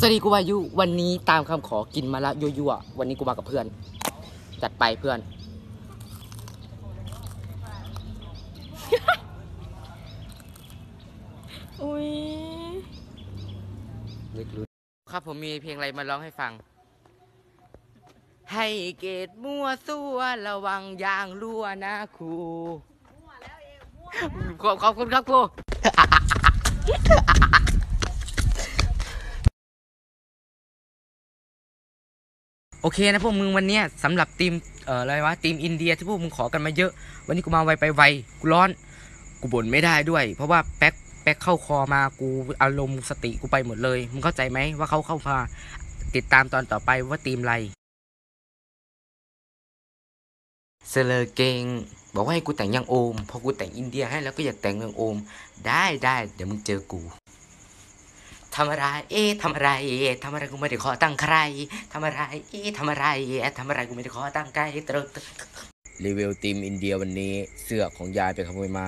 สวัสดีกูวายุวันนี้ตามคำขอกินมาละยั่วๆวันนี้กูมากับเพื่อน จัดไปเพื่อน อุ้ยครับผมมีเพลงอะไรมาร้องให้ฟัง ให้เกตมั่วซั่วระวังยางรั่วนะครูขอบขอบคุณครับครู โอเคนะพวกมึงวันนี้สำหรับทีมเอ่ออะไรวะทีมอินเดียที่พวกมึงขอกันมาเยอะ วันนี้กูมาไวไปไวกูร้อนกูบ่นไม่ได้ด้วย เพราะว่าแป๊กแป๊กเข้าคอมากูอารมณ์สติกูไปหมดเลยมึงเข้าใจไหมว่าเขาเข้ามาติดตามตอนต่อไปว่าทีมอะไรเซเลเกงบอกว่าให้กูแต่งยังโอม พอกูแต่งอินเดียให้แล้วก็อยากแต่งยังโอม ได้ได้เดี๋ยวมึงเจอกู ทำอะไร เอ๊ะทำอะไรเอ๊ะทำอะไรกูไม่ได้ขอตั้งใครทำอะไร เอ๊ะทำอะไรเอ๊ะทำอะไรกูไม่ได้ขอตั้งใครตรึกรีวิวทีมอินเดียวันนี้เสื้อของยายไปขโมยมา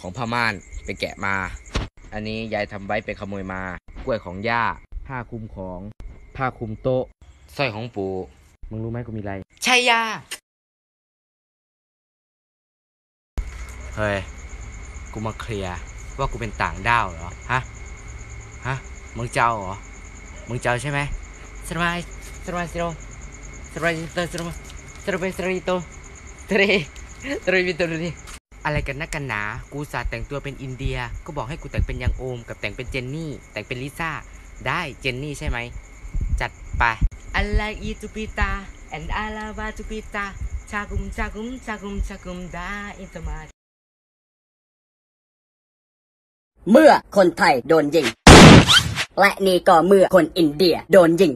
ของพม่านไปแกะมา อันนี้ยายทำไว้ไปขโมยมา กล้วยของย่า ผ้าคลุมของ ผ้าคลุมโต๊ะสร้อยของปู่มึงรู้ไหมกูมีอะไรใช่ยาเฮ้ย กูมาเคลียร์ว่ากูเป็นต่างด้าวเหรอ ฮะ ฮะมึงเจ้าเหรอมึงเจ้าใช่ไหมสบายสบายสิโรสบายเตอร์สบายสบายสบายโตเตรเตรวิตโตนี่อะไรกันนักกันหนา กูสาแต่งตัวเป็นอินเดีย ก็บอกให้กูแต่งเป็นยังโอม กับแต่งเป็นเจนนี่ แต่งเป็นลิซ่า ได้เจนนี่ใช่ไหม จัดไป I like you to pita and I love you to pita ชากุมชากุมชากุมชากุมได้อินตมาเมื่อคนไทยโดนยิง และนี่ก็เมื่อคนอินเดียโดนยิง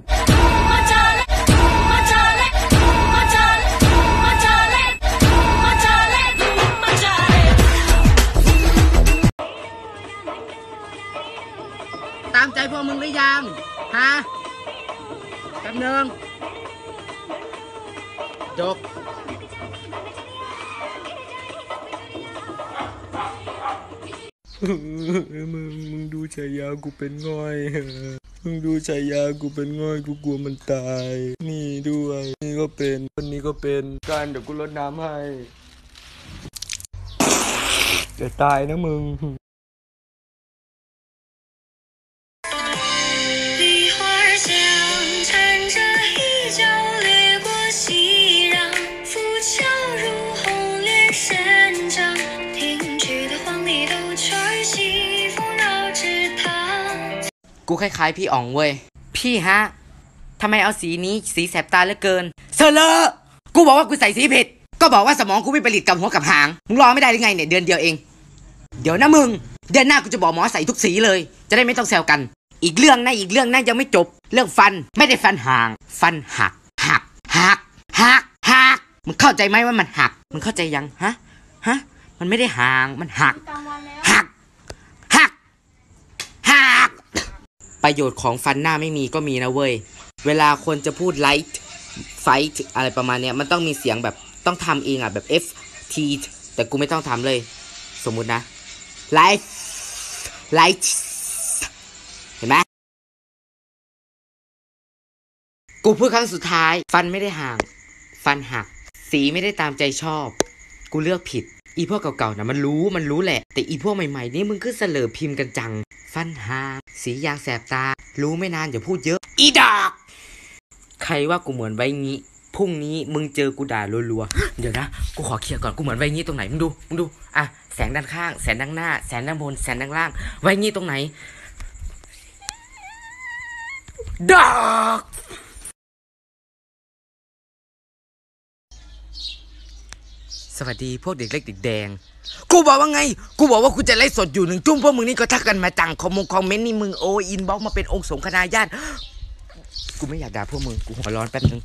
มึงมึงดูฉายากูเป็นง่อย มึงดูฉายากูเป็นง่อยกูกลัวมันตาย นี่ด้วย นี่ก็เป็นคนนี้ก็เป็นการเดี๋ยวกูลดน้ำให้จะตายนะมึง กูคล้ายๆพี่อ๋องเว้ย พี่ฮะทำไมเอาสีนี้สีแสบตาเหลือเกินเซอร์เลอร์กูบอกว่ากูใส่สีผิด ก็บอกว่าสมองกูไม่ผลิตกับหัวกับหาง มึงรอไม่ได้หรือไงเนี่ยเดือนเดียวเอง เดี๋ยวนะมึง เดือนหน้ากูจะบอกหมอใส่ทุกสีเลย จะได้ไม่ต้องแซวกัน อีกเรื่องนะอีกเรื่องนะยังไม่จบ เรื่องฟันไม่ได้ฟันห่าง ฟันหัก หัก หัก หัก หัก มึงเข้าใจไหมว่ามันหัก มึงเข้าใจยัง ฮะ ฮะ มันไม่ได้ห่าง มันหัก หัก หัก หัก ประโยชน์ของฟันหน้าไม่มีก็มีนะเว้ย เวลาคนจะพูดไลท์ไฟท์อะไรประมาณเนี้ยมันต้องมีเสียงแบบต้องทำเองอะแบบ F T แต่กูไม่ต้องทำเลย สมมุตินะไลท์ไลท์เห็นไหมกูพูดครั้งสุดท้าย ฟันไม่ได้ห่าง ฟันหัก สีไม่ได้ตามใจชอบ กูเลือกผิด อีพวกเก่าๆนะมันรู้มันรู้แหละ แต่อีพวกใหม่ๆนี่มึงคือเสลอพิมพ์กันจัง ฟันหางสียางแสบตา รู้ไม่นานอย่าพูดเยอะ อีดอกใครว่ากูเหมือนไว้งี้พรุ่งนี้มึงเจอกูด่ารัวๆ เดี๋ยวนะ กูขอเคลียร์ก่อน กูเหมือนไว้งี้ตรงไหน มึงดู มึงดู อะ แสงด้านข้าง แสงด้านหน้า แสงด้านบน แสงด้านล่าง ไว้งี้ตรงไหน ดอก สวัสดีพวกเด็กเล็กเด็กแดง กูบอกว่าไง กูบอกว่ากูจะไล่สดอยู่หนึ่งจุ้มพวกมึงนี่ก็ทักกันมาจังคอมมงคอมเมนต์นี่มึงโออินบ็อกมาเป็นองค์สงคณาญาติ กูไม่อยากด่าพวกมึง กูหัวร้อนแป๊บนึง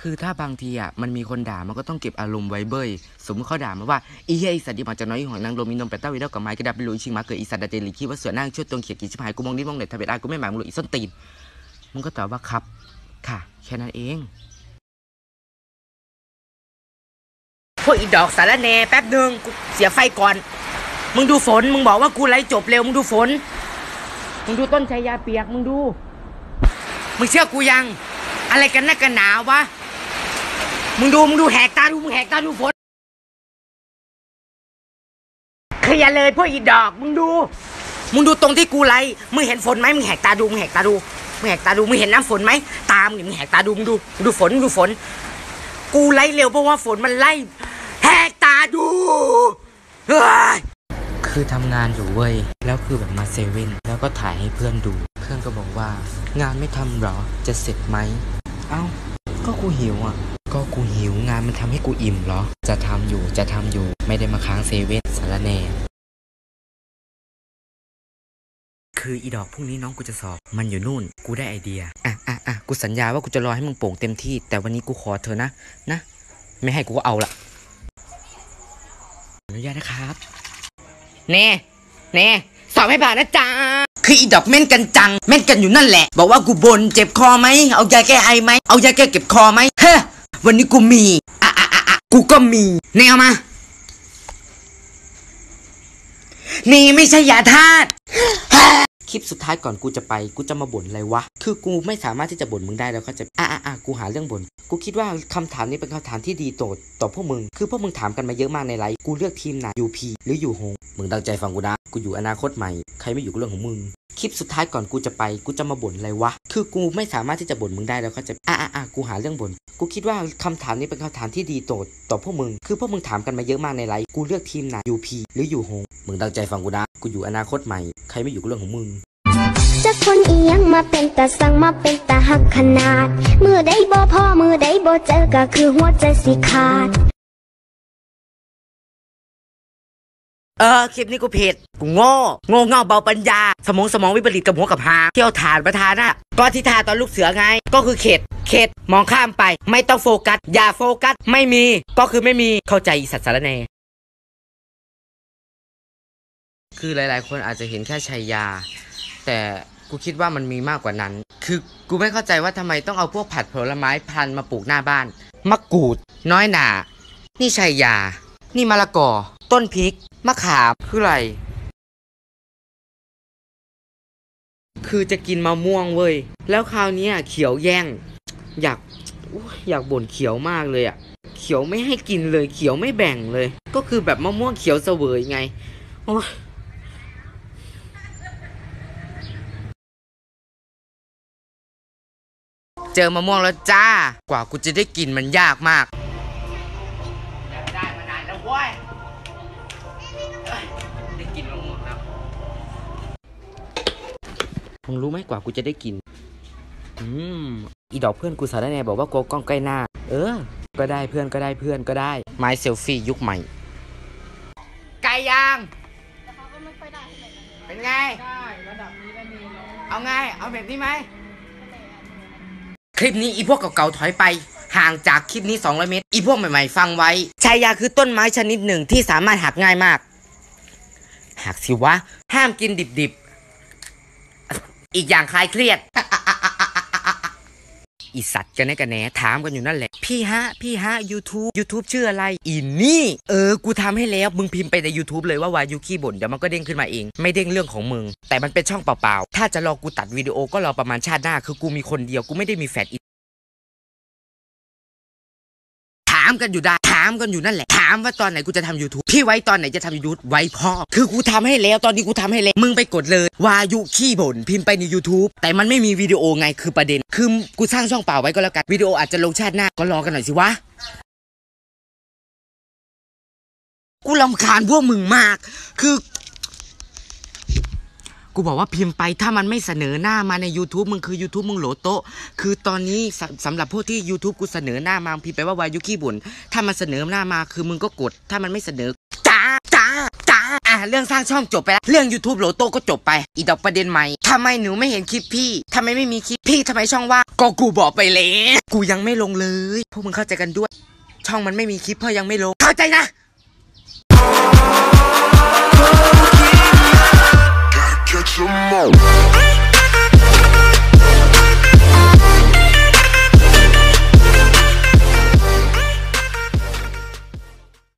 คือถ้าบางทีอะมันมีคนด่ามันก็ต้องเก็บอารมณ์ไว้เบ้ยสมมติเขาด่ามาว่าอีเฮียอีสัตว์ดีมาจากน้อยหอยนางรมมีนมเป็ดเต้าวีเดอกับไม้กระดับไปลุยชิงมาเกิดอีสัตว์ดาเจลิคิดว่าเสือนั่งช่วยตรงเขียดกี่ชิบหายกูมองนี่มองเน็ตทำเป็ดได้กูไม่หมายมึงหรอกอีส้นตีนมึงก็ตอบว่าครับ ค่ะ แค่นั้นเอง พวกอีดอกสารแหนแป๊บหนึ่งกูเสียไฟก่อน มึงดูฝน มึงบอกว่ากูไลฟ์จบเร็ว มึงดูฝน มึงดูต้นชายาเปียก มึงดู มึงเชื่อกูยัง อะไรกันนักกันหนาวะ มึงดู มึงดูแหกตาดู มึงแหกตาดูฝนเคลียร์เลยพวกอีดอก มึงดู มึงดูตรงที่กูไลฟ์มึงเห็นฝนไหมมึงแหกตาดู มึงแหกตาดู แหกตาดูมึงเห็นน้ำฝนไหมตามมึงแหกตาดูมึงดูมึงดูฝนมึงดูฝน กูไล่เร็วเพราะว่าฝนมันไล่แหกตาดูเฮ้ยคือทำงานอยู่เว้ย แล้วคือแบบมาเซเว่น แล้วก็ถ่ายให้เพื่อนดู เพื่อนก็บอกว่า งานไม่ทำหรอ จะเสร็จไหม เอ้า ก็กูหิวอะ ก็กูหิวงานมันทำให้กูอิ่มเหรอ จะทำอยู่ จะทำอยู่ ไม่ได้มาค้างเซเว่นสารแน่ คืออีดอกพรุ่งนี้น้องกูจะสอบ มันอยู่นู่น กูได้ไอเดีย อะอะอะกูสัญญาว่ากูจะรอให้มึงโป่งเต็มที่ แต่วันนี้กูขอเธอนะ นะ ไม่ให้กูก็เอาละอนุญาตนะครับ เน่เน่สอบให้ผ่านนะจ๊ะคืออีดอกเม่นกันจัง เม่นกันอยู่นั่นแหละ บอกว่ากูบนเจ็บคอไหม เอายาแก้ไอไหม เอายาแก้เก็บคอไหมเฮ้วันนี้กูมีอะอะอะอะกูก็มีเน่เอามา นี่ไม่ใช่ยาธาตุ คลิปสุดท้ายก่อนกูจะไป กูจะมาบ่นอะไรวะ คือกูไม่สามารถที่จะบ่นมึงได้แล้วก็จะอะอะอะกูหาเรื่องบ่น กูคิดว่าคำถามนี้เป็นคำถามที่ดีต่อต่อพวกมึง คือพวกมึงถามกันมาเยอะมากในไลฟ์ กูเลือกทีมไหน UP หรืออยู่หง มึงตั้งใจฟังกูนะ กูอยู่อนาคตใหม่ ใครไม่อยู่ก็เรื่องของมึงคลิปสุดท้ายก่อนกูจะไปกูจะมาบ่นอะไรวะ คือกูไม่สามารถที่จะบ่นมึงได้แล้วก็จะอะอะอะกูหาเรื่องบ่น กูคิดว่าคำถามนี้เป็นคำถามที่ดีต่อต่อพวกมึง คือพวกมึงถามกันมาเยอะมากในไลฟ์ กูเลือกทีมไหน UP หรืออยู่หง มึงตั้งใจฟังกูนะ กูอยู่อนาคตใหม่ ใครไม่อยู่ก็เรื่องของมึง จักคนอีหยังมาเป็นตาสั่งมาเป็นตาหักขนาด มือได้บ่พ่อมือได้บ่เจอก็คือหัวใจสิขาด เออคลิปนี้กูผิดกูโง่โง่เง่าเบาปัญญา สมองสมองวิปริตกับหัวกับหางเที่ยวฐานประธานอะก็ที่ทาตอนลูกเสือไง ก็คือเข็ดเข็ดมองข้ามไป ไม่ต้องโฟกัส อย่าโฟกัสไม่มี ก็คือไม่มีเข้าใจอีสัตว์สารแหนคือหลาย ๆ คนอาจจะเห็นแค่ชัยยา แต่ กูคิดว่ามันมีมากกว่านั้น คือกูไม่เข้าใจว่าทำไมต้องเอาพวกผัดผลไม้พันมาปลูกหน้าบ้าน มะกรูด น้อยหนานี่ชัยยา นี่มะละกอ ต้นพริก มะขามคืออะไร คือจะกินมะม่วงเว้ย แล้วคราวนี้เขียวแย่ง อยากอยอยากบ่นเขียวมากเลยอะเขียวไม่ให้กินเลย เขียวไม่แบ่งเลย ก็คือแบบมะม่วงเขียวเสวยไงโอ้ยเจอมะม่วงแล้วจ้า กว่ากูจะได้กินมันยากมากได้มานานแล้วเว้ยได้กินมะม่วงแล้วมึงรู้ไหมกว่ากูจะได้กิน อืม อีดอกเพื่อนกูสารแหน่บอกว่าโกกล้องใกล้หน้า เออ ก็ได้เพื่อนก็ได้เพื่อนก็ได้ ไม้เซลฟี่ยุคใหม่ ไก่ย่าง เป็นไงเอาไง เอาแบบนี้ไหม คลิปนี้อีพวกเก่าๆถอยไป ห่างจากคลิปนี้ 200 เมตร อีพวกใหม่ๆ ฟังไว้ชายาคือต้นไม้ชนิดหนึ่งที่สามารถหักง่ายมาก หักสิวะ ห้ามกินดิบๆ อีกอย่างคลายเครียด อีสัตว์กันแน่กันแหนถามกันอยู่นั่นแหละ พี่ฮะ พี่ฮะ YouTube YouTube ชื่ออะไร อีนี่ เออ กูทำให้แล้ว มึงพิมพ์ไปใน YouTube เลยว่าวายุคี้บ่นเดี๋ยวมันก็เด้งขึ้นมาเอง ไม่เด้งเรื่องของมึง แต่มันเป็นช่องเปล่าๆ ถ้าจะรอกูตัดวิดีโอก็รอประมาณชาติหน้า คือกูมีคนเดียว กูไม่ได้มีแฟนอีามกันอยู่ได้ถามกันอยู่นั่นแหละ ถามว่าตอนไหนกูจะทำยูทูบพี่ไว้ตอนไหนจะทำยูทูบไว้พ่อคือกูทำให้แล้วตอนนี้กูทำให้แล้วมึงไปกดเลยวายุขี้บ่นพิมพ์ไปใน YouTube แต่มันไม่มีวิดีโอไงคือประเด็น คือกูสร้างช่องเปล่าไว้ก็แล้วกันวิดีโออาจจะลงชาติหน้าก็รอกันหน่อยสิวะกูลำคาญพวกมึงมาก คือ กูบอกว่าพิมพ์ไปถ้ามันไม่เสนอหน้ามาใน YouTube มึงคือ YouTube มึงโหลโตะคือตอนนี้สสำหรับพวกที่ YouTube กูเสนอหน้ามาพิมพ์ไปว่าวายุขี้บุญถ้ามันเสนอหน้ามาคือมึงก็กด ถ้ามันไม่เสนอจ้าจ้าจ้าอะเรื่องสร้างช่องจบไปแล้วเรื่อง YouTube โหลโตะก็จบไป อีดอกประเด็นใหม่ทำไมหนูไม่เห็นคลิปพี่ทำไมไม่มีคลิปพี่ทำไมช่องว่างก็กูบอกไปแล้วกูยังไม่ลงเลย พวกมึงเข้าใจกันด้วย ช่องมันไม่มีคลิปเพราะยังไม่ลงเข้าใจนะ some more.